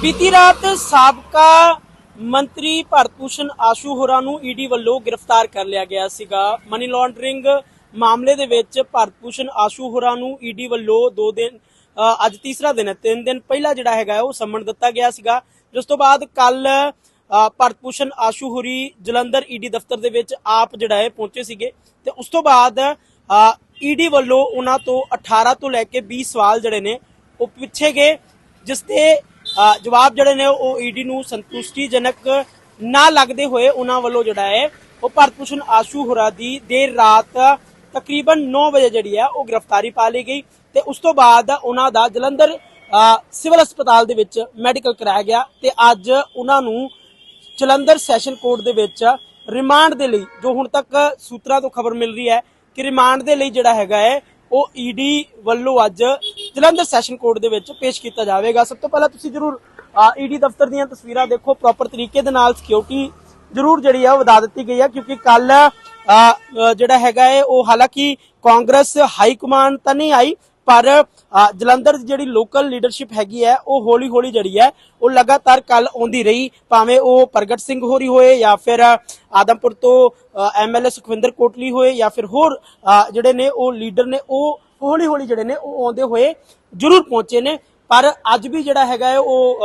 ਬੀਤੀ ਰਾਤ ਸਾਬਕਾ ਮੰਤਰੀ ਭਰਤੂਸ਼ਨ ਆਸ਼ੂ ਹੋਰਾਂ ਨੂੰ ਈਡੀ ਵੱਲੋਂ ਗ੍ਰਿਫਤਾਰ ਕਰ ਲਿਆ ਗਿਆ ਸੀਗਾ। ਮਨੀ ਲਾਂਡਰਿੰਗ ਮਾਮਲੇ ਦੇ ਵਿੱਚ ਭਰਤੂਸ਼ਨ ਆਸ਼ੂ ਹੋਰਾਂ ਨੂੰ ਈਡੀ ਵੱਲੋਂ ਦੋ ਦਿਨ ਅੱਜ ਤੀਸਰਾ ਦਿਨ ਹੈ, ਤਿੰਨ ਦਿਨ ਪਹਿਲਾਂ ਜਿਹੜਾ ਹੈਗਾ ਉਹ ਸੰਮਣ ਦਿੱਤਾ ਗਿਆ ਸੀਗਾ। ਜਿਸ ਤੋਂ ਬਾਅਦ ਕੱਲ ਭਰਤੂਸ਼ਨ ਆਸ਼ੂ ਹੋਰੀ ਜਲੰਧਰ ਈਡੀ ਦਫ਼ਤਰ ਦੇ ਵਿੱਚ ਆਪ ਜਿਹੜਾ ਹੈ ਪਹੁੰਚੇ ਸੀਗੇ ਤੇ ਉਸ ਤੋਂ ਬਾਅਦ ਈਡੀ ਵੱਲੋਂ ਉਹਨਾਂ ਤੋਂ 18 ਤੋਂ ਲੈ ਕੇ 20 ਸਵਾਲ ਜਿਹੜੇ ਨੇ, ਉਹ ਪੁੱਛੇ ਗਏ, ਜਿਸ ਤੇ ਜਵਾਬ ਜਿਹੜੇ ਨੇ ਉਹ ਈਡੀ ਨੂੰ ਸੰਤੁਸ਼ਟੀਜਨਕ ਨਾ ਲੱਗਦੇ ਹੋਏ ਉਹਨਾਂ ਵੱਲੋਂ ਜਿਹੜਾ ਹੈ, ਉਹ ਭਰਤਭੂਸ਼ਣ ਆਸ਼ੂ ਹੋਰਾ ਦੀ ਦੇਰ ਰਾਤ ਤਕਰੀਬਨ 9 ਵਜੇ ਜਿਹੜੀ ਹੈ, ਉਹ ਗ੍ਰਿਫਤਾਰੀ ਪਾ ਲਈ ਗਈ ਤੇ ਉਸ ਤੋਂ ਬਾਅਦ ਉਹਨਾਂ ਦਾ ਜਲੰਧਰ ਸਿਵਲ ਹਸਪਤਾਲ ਦੇ ਵਿੱਚ ਮੈਡੀਕਲ ਕਰਾਇਆ ਗਿਆ ਤੇ ਅੱਜ ਉਹਨਾਂ ਨੂੰ ਜਲੰਧਰ ਸੈਸ਼ਨ ਕੋਰਟ ਦੇ ਵਿੱਚ ਰਿਮਾਂਡ ਦੇ ਲਈ, ਜੋ ਹੁਣ ਤੱਕ ਸੂਤਰਾਂ ਤੋਂ ਖਬਰ ਮਿਲ ਰਹੀ ਹੈ ਕਿ ਰਿਮਾਂਡ ਦੇ ਲਈ ਜਿਹੜਾ ਹੈਗਾ ਹੈ, ਉਹ ਈਡੀ ਵੱਲੋਂ ਅੱਜ ਜਲੰਧਰ ਸੈਸ਼ਨ ਕੋਰਟ ਦੇ ਵਿੱਚ ਪੇਸ਼ ਕੀਤਾ ਜਾਵੇਗਾ। ਸਭ ਤੋਂ ਪਹਿਲਾਂ ਤੁਸੀਂ ਜਰੂਰ ਈਡੀ ਦਫ਼ਤਰ ਦੀਆਂ ਤਸਵੀਰਾਂ ਦੇਖੋ ਪ੍ਰੋਪਰ ਤਰੀਕੇ ਦੇ ਨਾਲ ਸਿਕਿਉਰਿਟੀ ਜਰੂਰ ਜਿਹੜੀ ਆ ਵਧਾ ਦਿੱਤੀ ਗਈ ਹੈ ਕਿਉਂਕਿ ਕੱਲ ਜਿਹੜਾ ਹੈਗਾ ਹੈ ਉਹ ਹਾਲਾਂਕਿ ਕਾਂਗਰਸ ਹਾਈ ਕਮਾਂਡ ਤਾਂ ਨਹੀਂ ਆਈ, ਪਰ ਜਲੰਧਰ ਦੀ ਜਿਹੜੀ ਲੋਕਲ ਲੀਡਰਸ਼ਿਪ ਹੈਗੀ ਹੈ ਉਹ ਹੌਲੀ ਹੌਲੀ ਜਿਹੜੀ ਹੈ ਉਹ ਲਗਾਤਾਰ ਕੱਲ ਆਉਂਦੀ ਰਹੀ, ਭਾਵੇਂ ਉਹ ਪ੍ਰਗਟ ਸਿੰਘ ਹੋਰੀ ਹੋਏ ਜਾਂ ਫਿਰ ਆਦਮਪੁਰ ਤੋਂ ਐਮਐਲਏ ਸੁਖਵਿੰਦਰ ਕੋਟਲੀ ਹੋਏ ਜਾਂ ਫਿਰ ਹੋਰ ਜਿਹੜੇ ਨੇ ਉਹ ਲੀਡਰ ਨੇ, ਉਹ ਹੌਲੀ ਹੌਲੀ ਜਿਹੜੇ ਨੇ ਉਹ ਆਉਂਦੇ ਹੋਏ ਜ਼ਰੂਰ ਪਹੁੰਚੇ ਨੇ। ਪਰ ਅੱਜ ਵੀ ਜਿਹੜਾ ਹੈਗਾ ਹੈ, ਉਹ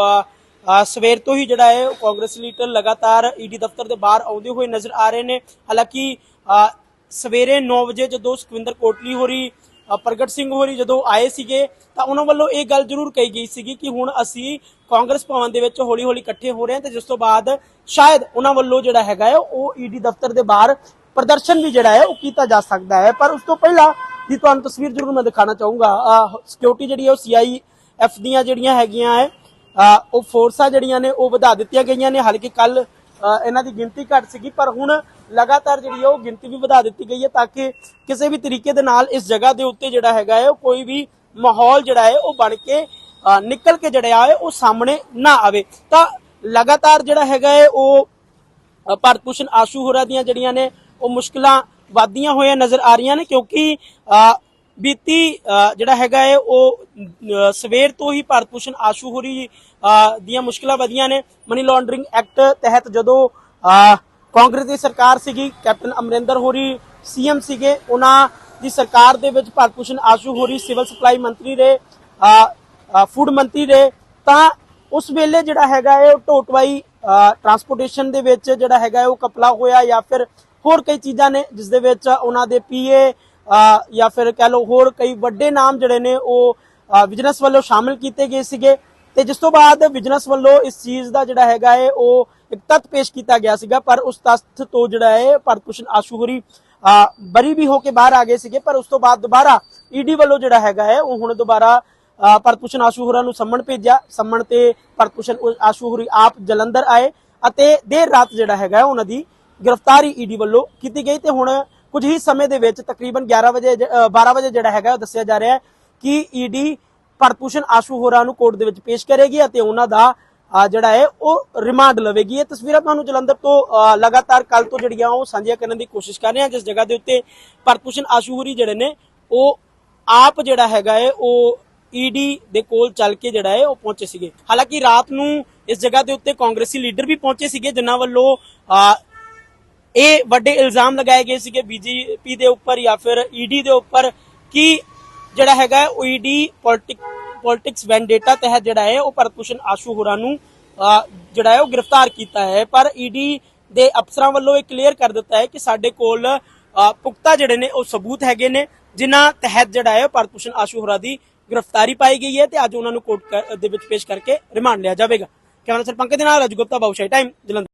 ਸਵੇਰ ਤੋਂ ਹੀ ਜਿਹੜਾ ਹੈ, ਕਾਂਗਰਸ ਲੀਡਰ ਲਗਾਤਾਰ ਈਡੀ ਦਫ਼ਤਰ ਦੇ ਬਾਹਰ ਆਉਂਦੇ ਹੋਏ ਨਜ਼ਰ ਆ ਰਹੇ ਨੇ। ਹਾਲਾਂਕਿ ਸਵੇਰੇ 9 ਵਜੇ ਜਦੋਂ ਸੁਖਵਿੰਦਰ ਕੋਟਲੀ ਹੋਰੀ ਪ੍ਰਗਟ ਸਿੰਘ ਹੋਰੀ ਜਦੋਂ ਆਏ ਸੀਗੇ, ਤਾਂ ਉਹਨਾਂ ਵੱਲੋਂ ਇਹ ਗੱਲ ਜ਼ਰੂਰ ਕਹੀ ਗਈ ਸੀਗੀ ਕਿ ਹੁਣ ਅਸੀਂ ਕਾਂਗਰਸ ਭਵਨ ਦੇ ਵਿੱਚ ਹੌਲੀ ਹੌਲੀ ਇਕੱਠੇ ਹੋ ਰਹੇ ਹਾਂ ਤੇ ਜਿਸ ਤੋਂ ਬਾਅਦ ਸ਼ਾਇਦ ਉਹਨਾਂ ਵੱਲੋਂ ਜਿਹੜਾ ਹੈਗਾ ਹੈ, ਉਹ ਈਡੀ ਦਫ਼ਤਰ ਦੇ ਬਾਹਰ ਪ੍ਰਦਰਸ਼ਨ ਵੀ ਜਿਹੜਾ ਹੈ, ਉਹ ਕੀਤਾ ਜਾ ਸਕਦਾ ਹੈ। ਪਰ ਉਸ ਤੋਂ ਪਹਿਲਾਂ ਦੀ ਤੁਹਾਨੂੰ ਤਸਵੀਰ ਜ਼ਰੂਰ ਮੈਂ ਦਿਖਾਣਾ ਚਾਹੂੰਗਾ। ਸਿਕਿਉਰਿਟੀ ਜਿਹੜੀ ਹੈ ਉਹ ਸੀਆਈ ਐਫ ਦੀਆਂ ਜਿਹੜੀਆਂ ਹੈਗੀਆਂ ਹੈ ਉਹ ਫੋਰਸਾਂ ਜਿਹੜੀਆਂ ਨੇ, ਉਹ ਵਧਾ ਦਿੱਤੀਆਂ ਗਈਆਂ ਨੇ। ਹਾਲਾਂਕਿ ਕੱਲ ਇਹਨਾਂ ਦੀ ਗਿਣਤੀ ਘੱਟ ਸੀਗੀ, ਪਰ ਹੁਣ ਲਗਾਤਾਰ ਜਿਹੜੀ ਹੈ ਉਹ ਗਿਣਤੀ ਵੀ ਵਧਾ ਦਿੱਤੀ ਗਈ ਹੈ ਤਾਂ ਕਿ ਕਿਸੇ ਵੀ ਤਰੀਕੇ ਦੇ ਨਾਲ ਇਸ ਜਗ੍ਹਾ ਦੇ ਉੱਤੇ ਜਿਹੜਾ ਹੈਗਾ ਹੈ ਉਹ ਕੋਈ ਵੀ ਮਾਹੌਲ ਜਿਹੜਾ ਹੈ ਉਹ ਬਣ ਕੇ ਨਿਕਲ ਕੇ ਜਿਹੜਾ ਹੈ ਉਹ ਸਾਹਮਣੇ ਨਾ ਆਵੇ। ਤਾਂ ਲਗਾਤਾਰ ਜਿਹੜਾ ਹੈਗਾ ਹੈ ਉਹ ਭਾਰਤ ਭੂਸ਼ਣ ਆਸ਼ੂ ਹੋਰਾਂ ਦੀਆਂ ਜਿਹੜੀਆਂ ਨੇ, ਉਹ ਮੁਸ਼ਕਲਾਂ ਵਧਦੀਆਂ ਹੋਈਆਂ ਨਜ਼ਰ ਆ ਰਹੀਆਂ ਨੇ ਕਿਉਂਕਿ ਬੀਤੀ ਜਿਹੜਾ ਹੈਗਾ ਹੈ ਉਹ ਸਵੇਰ ਤੋਂ ਹੀ ਭਾਰਤ ਭੂਸ਼ਣ ਆਸ਼ੂ ਹੋਰੀ ਅ, ਦੀਆਂ ਮੁਸ਼ਕਲਾਂ ਵਧੀਆਂ ਨੇ। ਮਨੀ ਲਾਂਡਰਿੰਗ ਐਕਟ ਤਹਿਤ ਜਦੋਂ ਕਾਂਗਰਸ ਦੀ ਸਰਕਾਰ ਸੀਗੀ ਕੈਪਟਨ ਅਮਰਿੰਦਰ ਹੋਰੀ ਸੀਐਮ ਸੀਗੇ ਉਹਨਾਂ ਦੀ ਸਰਕਾਰ ਦੇ ਵਿੱਚ ਭਾਰਤ ਭੂਸ਼ਣ ਆਸ਼ੂ ਹੋਰੀ ਸਿਵਲ ਸਪਲਾਈ ਮੰਤਰੀ ਰਹੇ ਫੂਡ ਮੰਤਰੀ ਰਹੇ ਤਾਂ ਉਸ ਵੇਲੇ ਜਿਹੜਾ ਹੈਗਾ ਹੈ ਉਹ ਟੋਟਵਾਈ ਟਰਾਂਸਪੋਰਟੇਸ਼ਨ ਦੇ ਵਿੱਚ ਜਿਹੜਾ ਹੈਗਾ ਹੈ ਉਹ ਕਪਲਾ ਹੋਇਆ ਜਾਂ ਫਿਰ ਹੋਰ ਕਈ ਚੀਜ਼ਾਂ ਨੇ ਜਿਸ ਦੇ ਵਿੱਚ ਉਹਨਾਂ ਦੇ ਪੀਏ ਜਾਂ ਫਿਰ ਕਹਿ ਲਓ ਹੋਰ ਕਈ ਵੱਡੇ ਨਾਮ ਜਿਹੜੇ ਨੇ ਉਹ ਬਿਜ਼ਨਸ ਵੱਲੋਂ ਸ਼ਾਮਿਲ ਕੀਤੇ ਗਏ ਸੀਗੇ। ਤੇ ਜਿਸ ਤੋਂ ਬਾਅਦ ਬਿਜ਼ਨਸ ਵੱਲੋਂ ਇਸ ਚੀਜ਼ ਦਾ ਜਿਹੜਾ ਹੈਗਾ ਹੈ ਉਹ ਇੱਕ ਤੱਤ ਪੇਸ਼ ਕੀਤਾ ਗਿਆ ਸੀਗਾ ਪਰ ਉਸ ਤੱਥ ਤੋਂ ਜਿਹੜਾ ਹੈ ਭਰਤਭੂਸ਼ਣ ਆਸ਼ੂ ਬਰੀ ਵੀ ਹੋ ਕੇ ਬਾਹਰ ਆ ਗਏ ਸੀਗੇ ਪਰ ਉਸ ਤੋਂ ਬਾਅਦ ਦੁਬਾਰਾ ਈਡੀ ਵੱਲੋਂ ਜਿਹੜਾ ਹੈਗਾ ਹੈ ਉਹ ਹੁਣ ਦੁਬਾਰਾ ਅ, ਭਰਤਭੂਸ਼ਣ ਆਸ਼ੂ ਨੂੰ ਸੰਮਣ ਭੇਜਿਆ। ਸੰਮਣ ਤੇ ਭਰਤਭੂਸ਼ਣ ਆਸ਼ੂਹਰੀ ਆਪ ਜਲੰਧਰ ਆਏ ਅਤੇ ਦੇਰ ਰਾਤ ਜਿਹੜਾ ਹੈਗਾ ਉਹਨਾਂ ਦੀ ਗ੍ਰਿਫਤਾਰੀ ਈਡੀ ਵੱਲੋਂ ਕੀਤੀ ਗਈ ਤੇ ਹੁਣ ਕੁਝ ਹੀ ਸਮੇਂ ਦੇ ਵਿੱਚ ਤਕਰੀਬਨ 11 ਵਜੇ 12 ਵਜੇ ਜਿਹੜਾ ਹੈਗਾ ਉਹ ਦੱਸਿਆ ਜਾ ਰਿਹਾ ਹੈ ਕਿ ਈਡੀ ਭਰਤਭੂਸ਼ਣ ਆਸ਼ੂ ਹੋਰਾਂ ਨੂੰ ਕੋਰਟ ਦੇ ਵਿੱਚ ਪੇਸ਼ ਕਰੇਗੀ ਅਤੇ ਉਹਨਾਂ ਦਾ ਜਿਹੜਾ ਹੈ ਉਹ ਰਿਮਾਂਡ ਲਵੇਗੀ। ਇਹ ਤਸਵੀਰਾਂ ਤੁਹਾਨੂੰ ਜਲੰਧਰ ਤੋਂ ਲਗਾਤਾਰ ਕੱਲ ਤੋਂ ਜਿਹੜੀਆਂ ਉਹ ਸਾਂਝੀਆਂ ਕਰਨ ਦੀ ਕੋਸ਼ਿਸ਼ ਕਰ ਰਹੇ ਹਾਂ ਜਿਸ ਜਗ੍ਹਾ ਦੇ ਉੱਤੇ ਭਰਤਭੂਸ਼ਣ ਆਸ਼ੂ ਹੋਰੀ ਜਿਹੜੇ ਨੇ ਉਹ ਆਪ ਜਿਹੜਾ ਹੈਗਾ ਹੈ ਉਹ ਈਡੀ ਦੇ ਕੋਲ ਚੱਲ ਕੇ ਜਿਹੜਾ ਹੈ ਉਹ ਪਹੁੰਚੇ ਸੀਗੇ। ਹਾਲਾਂਕਿ ਰਾਤ ਨੂੰ ਇਸ ਜਗ੍ਹਾ ਦੇ ਉੱਤੇ ਕਾਂਗਰਸੀ ਲੀਡਰ ਵੀ ਪਹੁੰਚੇ ਸੀਗੇ ਜਿਨ੍ਹਾਂ ਵੱਲੋਂ ਅ, ਇਹ ਵੱਡੇ ਇਲਜ਼ਾਮ ਲਗਾਏ ਗਏ ਸੀਗੇ ਬੀਜੇਪੀ ਦੇ ਉੱਪਰ ਜਾਂ ਫਿਰ ਈਡੀ ਦੇ ਉੱਪਰ ਕਿ ਜਿਹੜਾ ਹੈਗਾ ਹੈ, ਉਹ ਈਡੀ ਪੋਲਿਟਿਕਸ ਵੈਂਡੇਟਾ ਤਹਿਤ ਜਿਹੜਾ ਹੈ, ਉਹ ਭਰਤਭੂਸ਼ਣ ਆਸ਼ੂ ਹੋਰਾਂ ਨੂੰ ਜਿਹੜਾ ਹੈ, ਉਹ ਗ੍ਰਿਫਤਾਰ ਕੀਤਾ ਹੈ। ਪਰ ਈਡੀ ਦੇ ਅਫਸਰਾਂ ਵੱਲੋਂ ਇਹ ਕਲੀਅਰ ਕਰ ਦਿੱਤਾ ਹੈ ਕਿ ਸਾਡੇ ਕੋਲ ਪੁਖਤਾ ਜਿਹੜੇ ਨੇ, ਉਹ ਸਬੂਤ ਹੈਗੇ ਨੇ, ਜਿਨ੍ਹਾਂ ਤਹਿਤ ਜਿਹੜਾ ਹੈ, ਉਹ ਭਰਤਭੂਸ਼ਣ ਆਸ਼ੂ ਹੋਰਾਂ ਦੀ ਗ੍ਰਿਫਤਾਰੀ ਪਾਈ ਗਈ ਹੈ ਤੇ ਅੱਜ ਉਹਨਾਂ ਨੂੰ ਕੋਰਟ ਦੇ ਵਿੱਚ ਪੇਸ਼ ਕਰਕੇ ਰਿਮਾਂਡ ਲਿਆ ਜਾਵੇਗਾ। ਕੈਮਰਾ ਸਰ ਪੰਕਜ ਦੇ ਨਾਲ ਰਾਜੂ ਗੁਪਤਾ ਬਾਉਸ਼ਾਈ ਟਾਈਮ, ਜਲੰਧਰ।